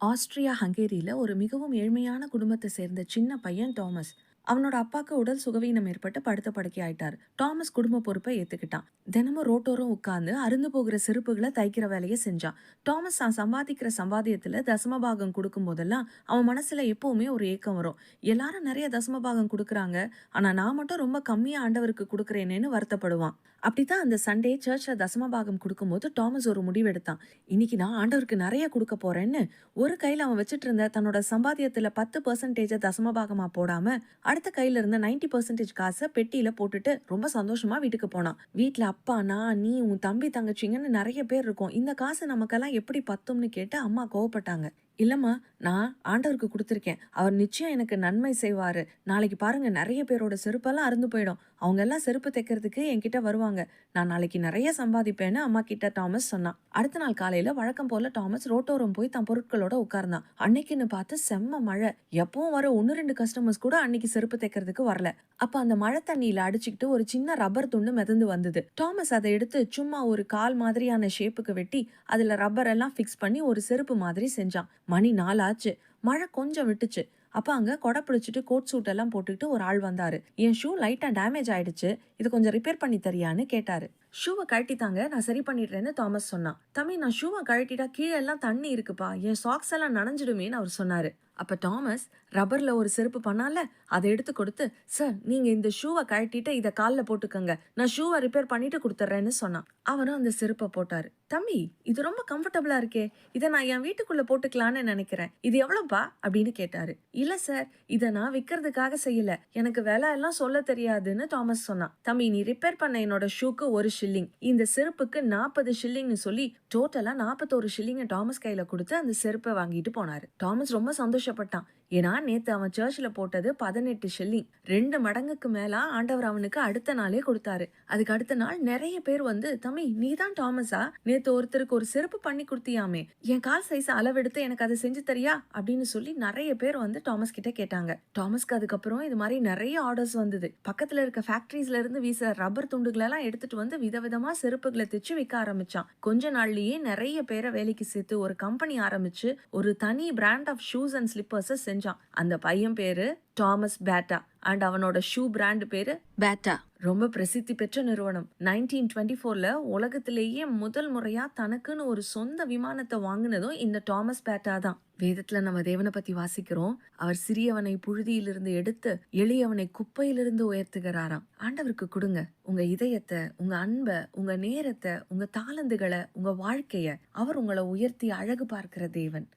Austria ஹங்கேரியில் ஒரு மிகவும் ஏழ்மையான குடும்பத்தை சேர்ந்த சின்ன பையன் தாமஸ் அவனோட அப்பாக்கு உடல் சுகவீனம் ஏற்பட்டு படுத்த படுக்கை ஆயிட்டார். டாமஸ் குடும்ப பொறுப்பை ஏத்துக்கிட்டான். தினமும் ரோட்டோரம் உட்கார்ந்து அருந்து போகிற செருப்புகளை தைக்கிற வேலையை செஞ்சான். டாமஸ் தான் சம்பாதிக்கிற சம்பாத்தியத்துல தசமபாகம் கொடுக்கும் போதெல்லாம் அவன் மனசுல எப்பவுமே ஒரு ஏக்கம் வரும். எல்லாரும் நிறைய தசமபாகம் கொடுக்குறாங்க. ஆனா நான் மட்டும் ரொம்ப கம்மியா ஆண்டவருக்கு கொடுக்குறேனேன்னு வருத்தப்படுவான். அப்படித்தான் அந்த சண்டே சர்ச்ல தசமபாகம் கொடுக்கும்போது டாமஸ் ஒரு முடிவு எடுத்தான். இன்னைக்கு நான் ஆண்டவருக்கு நிறைய கொடுக்க போறேன்னு ஒரு கையில அவன் வச்சுட்டு இருந்த தன்னோட சம்பாத்தியத்துல பத்து பர்சன்டேஜ தசமபாகமா போடாம அடுத்த கையில இருந்த 90% பர்சன்டேஜ் காசை பெட்டியில போட்டுட்டு ரொம்ப சந்தோஷமா வீட்டுக்கு போனான். வீட்டுல அப்பா நான் நீ உன் தம்பி தங்கச்சிங்கன்னு நிறைய பேர் இருக்கும். இந்த காசு நமக்கெல்லாம் எப்படி பத்தும்னு கேட்டு அம்மா கோவப்பட்டாங்க. இல்லைம்மா நான் ஆண்டவருக்கு கொடுத்துருக்கேன். அவர் நிச்சயம் எனக்கு நன்மை செய்வார். நாளைக்கு பாருங்கள் நிறைய பேரோட செருப்பெல்லாம் அறுந்து போயிடும். அவங்க எல்லாம் செருப்பு தைக்கிறதுக்கு என்கிட்ட வருவாங்க. நான் நாளைக்கு நிறைய சம்பாதிப்பேன்னு அம்மா கிட்ட டாமஸ் சொன்னான். அடுத்த நாள் காலையில் வழக்கம் போல் டாமஸ் ரோட்டோரம் போய் தன் பொருட்களோட உட்கார்ந்தான். அன்னைக்குன்னு பார்த்து செம்ம மழை. எப்பவும் வர ஒன்று ரெண்டு கஸ்டமர்ஸ் கூட அன்னைக்கு செருப்பு தைக்கிறதுக்கு வரல. அப்போ அந்த மழை தண்ணியில் அடிச்சுக்கிட்டு ஒரு சின்ன ரப்பர் துண்டு மிதந்து வந்தது. டாமஸ் அதை எடுத்து சும்மா ஒரு கால் மாதிரியான ஷேப்புக்கு வெட்டி அதில் ரப்பர் எல்லாம் ஃபிக்ஸ் பண்ணி ஒரு செருப்பு மாதிரி செஞ்சான். மணி நாலாச்சு. மழை கொஞ்சம் விட்டுச்சு. அப்ப அங்க கொடை பிடிச்சிட்டு கோட் சூட் எல்லாம் போட்டுக்கிட்டு ஒரு ஆள் வந்தாரு. என் ஷூ லைட்டா டேமேஜ் ஆயிடுச்சு. இது கொஞ்சம் ரிப்பேர் பண்ணி தரியான்னு கேட்டாரு. ஷூவை கழட்டித்தாங்க. நான் சரி பண்ணிடுறேன்னு தாமஸ் சொன்னான். தம்பி நான் ஷூவை கழட்டிட்டா கீழே எல்லாம் தண்ணி இருக்குப்பா. என் சாக்ஸ் எல்லாம் நனைஞ்சிடுமேன்னு அவர் சொன்னாரு. அப்ப தாமஸ் ரப்பர்ல ஒரு செருப்பு பண்ணால அதை எடுத்து கொடுத்து சார் நீங்க இந்த ஷூவை கழட்டிட்டு இதை காலில் போட்டுக்கோங்க. நான் ஷூவை ரிப்பேர் பண்ணிட்டு கொடுத்துட்றேன்னு சொன்னான். அவரும் அந்த செருப்பை போட்டாரு. தம்பி இது ரொம்ப கம்ஃபர்டபுளா இருக்கே. இதை நான் என் வீட்டுக்குள்ள போட்டுக்கலான்னு நினைக்கிறேன். இது எவ்வளவுப்பா அப்படின்னு கேட்டாரு. இல்லை சார் இதை நான் விற்கிறதுக்காக செய்யல. எனக்கு விலை எல்லாம் சொல்ல தெரியாதுன்னு தாமஸ் சொன்னான். தம்பி நீ ரிப்பேர் பண்ண என்னோட ஷூக்கு ஒரு ஷில்லிங் இந்த செருப்புக்கு நாற்பது ஷில்லிங்னு சொல்லி டோட்டலா நாற்பத்தோரு ஷில்லிங்க டாமஸ் கையில கொடுத்து அந்த செருப்பை வாங்கிட்டு போனாரு. டாமஸ் ரொம்ப சந்தோஷப்பட்டான். ஏன்னா நேத்து அவன் சர்ச்சில் போட்டது பதினெட்டு ஷில்லிங் ரெண்டு மடங்குக்கு மேலே ஆண்டவர் அவனுக்கு அடுத்த நாளே கொடுத்தாரு. அதுக்கு அடுத்த நாள் நிறைய பேர் வந்து தம்பி நீ தான் டாமஸா நேத்து ஒருத்தருக்கு ஒரு செருப்பு பண்ணி கொடுத்தியாமே. என் கால் சைஸ் அளவெடுத்து எனக்கு அதை செஞ்சு தரியா? அப்படின்னு சொல்லி நிறைய பேர் வந்து டாமஸ் கிட்ட கேட்டாங்க. டாமஸ்க்கு அதுக்கப்புறம் இது மாதிரி நிறைய ஆர்டர்ஸ் வந்தது. பக்கத்துல இருக்க ஃபேக்டரிஸ்ல இருந்து வீச ரப்பர் துண்டுகளெல்லாம் எடுத்துட்டு வந்து விதவிதமா செருப்புகளை தைச்சு விற்க ஆரம்பிச்சான். கொஞ்ச நாள்லயே நிறைய பேரை வேலைக்கு சேர்த்து ஒரு கம்பெனி ஆரம்பிச்சு ஒரு தனி பிராண்ட் ஆஃப் ஷூஸ் அண்ட் ஸ்லிப்பர்ஸை செஞ்சான். அந்த பையன் பேரு டாமஸ் பேட்டா அண்ட் அவனோட ஷூ பிராண்ட் பேரு பேட்டா ரொம்ப பிரசித்தி பெற்ற நிறுவனம். நைன்டீன் டுவெண்ட்டி ஃபோர்ல உலகத்திலேயே முதல் முறையா தனக்குன்னு ஒரு சொந்த விமானத்தை வாங்கினதும் இந்த டாமஸ் பேட்டா தான். வேதத்துல நம்ம தேவனை பத்தி வாசிக்கிறோம். அவர் சிறியவனை புழுதியிலிருந்து எடுத்து எளியவனை குப்பையிலிருந்து உயர்த்துகிறாராம். ஆண்டவருக்கு கொடுங்க. உங்க இதயத்தை உங்க அன்பை உங்க நேரத்தை உங்க தாளந்துகளை உங்க வாழ்க்கைய அவர் உங்களை உயர்த்தி அழகு பார்க்கிற தேவன்.